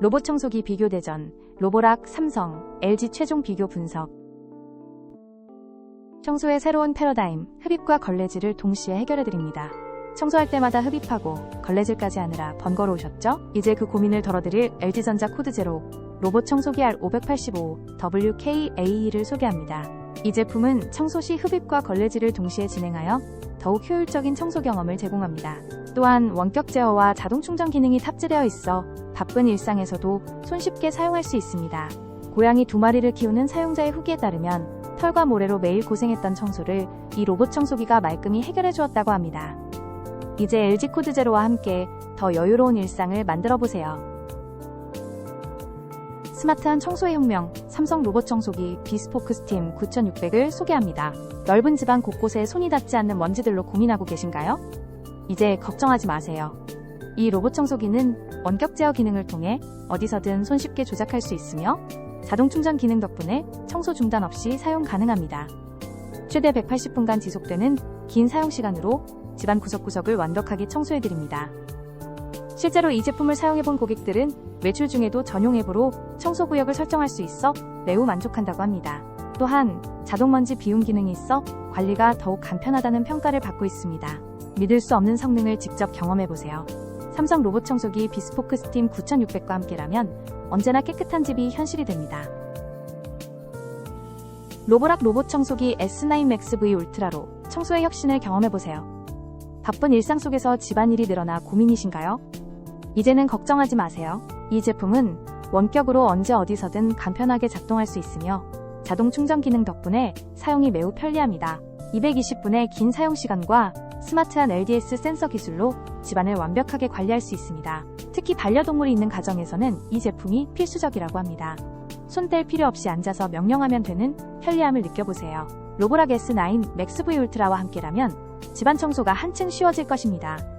로봇 청소기 비교 대전, 로보락, 삼성, LG 최종 비교 분석. 청소의 새로운 패러다임, 흡입과 걸레질을 동시에 해결해드립니다. 청소할 때마다 흡입하고 걸레질까지 하느라 번거로우셨죠? 이제 그 고민을 덜어드릴 LG전자 코드 제로 로봇 청소기 R585 WKAE를 소개합니다. 이 제품은 청소 시 흡입과 걸레질을 동시에 진행하여 더욱 효율적인 청소 경험을 제공합니다. 또한 원격 제어와 자동 충전 기능이 탑재되어 있어 바쁜 일상에서도 손쉽게 사용할 수 있습니다. 고양이 두 마리를 키우는 사용자의 후기에 따르면 털과 모래로 매일 고생했던 청소를 이 로봇 청소기가 말끔히 해결해 주었다고 합니다. 이제 LG 코드 제로와 함께 더 여유로운 일상을 만들어 보세요. 스마트한 청소의 혁명, 삼성 로봇 청소기 비스포크 스팀 9600을 소개합니다. 넓은 집안 곳곳에 손이 닿지 않는 먼지들로 고민하고 계신가요? 이제 걱정하지 마세요. 이 로봇 청소기는 원격 제어 기능을 통해 어디서든 손쉽게 조작할 수 있으며 자동 충전 기능 덕분에 청소 중단 없이 사용 가능합니다. 최대 180분간 지속되는 긴 사용 시간으로 집안 구석구석을 완벽하게 청소해드립니다. 실제로 이 제품을 사용해본 고객들은 외출 중에도 전용 앱으로 청소 구역을 설정할 수 있어 매우 만족한다고 합니다. 또한 자동먼지 비움 기능이 있어 관리가 더욱 간편하다는 평가를 받고 있습니다. 믿을 수 없는 성능을 직접 경험해보세요. 삼성 로봇 청소기 비스포크 스팀 9600과 함께라면 언제나 깨끗한 집이 현실이 됩니다. 로보락 로봇 청소기 S9 Max V 울트라로 청소의 혁신을 경험해보세요. 바쁜 일상 속에서 집안일이 늘어나 고민이신가요? 이제는 걱정하지 마세요. 이 제품은 원격으로 언제 어디서든 간편하게 작동할 수 있으며 자동 충전 기능 덕분에 사용이 매우 편리합니다. 220분의 긴 사용 시간과 스마트한 LDS 센서 기술로 집안을 완벽하게 관리할 수 있습니다. 특히 반려동물이 있는 가정에서는 이 제품이 필수적이라고 합니다. 손뗄 필요 없이 앉아서 명령하면 되는 편리함을 느껴보세요. 로보락 S9 맥스 V 울트라와 함께라면 집안 청소가 한층 쉬워질 것입니다.